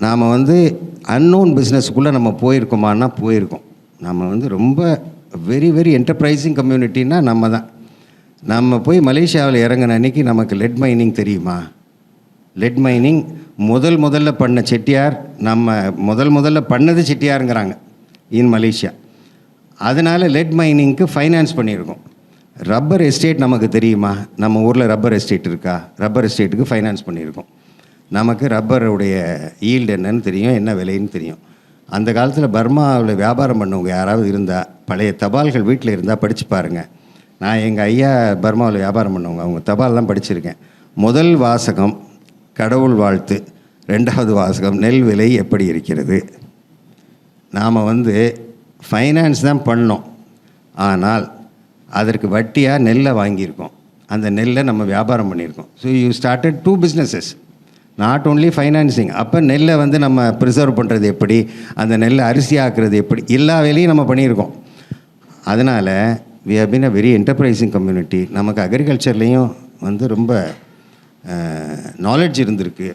நாம் வந்து அன்னோன் பிஸ்னஸுக்குள்ளே நம்ம போயிருக்கோமான்னா போயிருக்கோம். நம்ம வந்து ரொம்ப வெரி வெரி என்டர்ப்ரைசிங் கம்யூனிட்டின்னா நம்ம தான். நம்ம போய் மலேசியாவில் இறங்கின அன்னைக்கு நமக்கு லெட் மைனிங் தெரியுமா? லெட் மைனிங் முதல் முதல்ல பண்ண செட்டியார் நம்ம முதல் முதல்ல பண்ணது செட்டியாருங்கிறாங்க இன் மலேசியா. அதனால் லெட் மைனிங்க்கு ஃபைனான்ஸ் பண்ணியிருக்கோம். ரப்பர் எஸ்டேட் நமக்கு தெரியுமா? நம்ம ஊரில் ரப்பர் எஸ்டேட் இருக்கா? ரப்பர் எஸ்டேட்டுக்கு ஃபைனான்ஸ் பண்ணியிருக்கோம். நமக்கு ரப்பருடைய ஈல்டு என்னன்னு தெரியும் என்ன விலைன்னு தெரியும். அந்த காலத்தில் பர்மாவில் வியாபாரம் பண்ணவங்க யாராவது இருந்தால் பழைய தபால்கள் வீட்டில் இருந்தால் படித்து பாருங்கள் நான் எங்கள் ஐயா பர்மாவில் வியாபாரம் பண்ணவங்க அவங்க தபால்லாம் படிச்சிருக்கேன். முதல் வாசகம் கடவுள் வாழ்த்து. ரெண்டாவது வாசகம் நெல் விலை எப்படி இருக்கிறது? நாம் வந்து ஃபைனான்ஸ் தான் பண்ணோம். ஆனால் அதற்கு வட்டியாக நெல்லை வாங்கியிருக்கோம். அந்த நெல்லை நம்ம வியாபாரம் பண்ணியிருக்கோம். So you started two businesses not only financing அப்போ நெல்லை வந்து நம்ம ப்ரிசர்வ் பண்ணுறது எப்படி? அந்த நெல்லை அரிசி ஆக்குறது எப்படி? எல்லா வேலையும் நம்ம பண்ணியிருக்கோம். அதனால் we have been a very enterprising community நமக்கு அக்ரிகல்ச்சர்லேயும் வந்து ரொம்ப நாலேஜ் இருந்திருக்கு.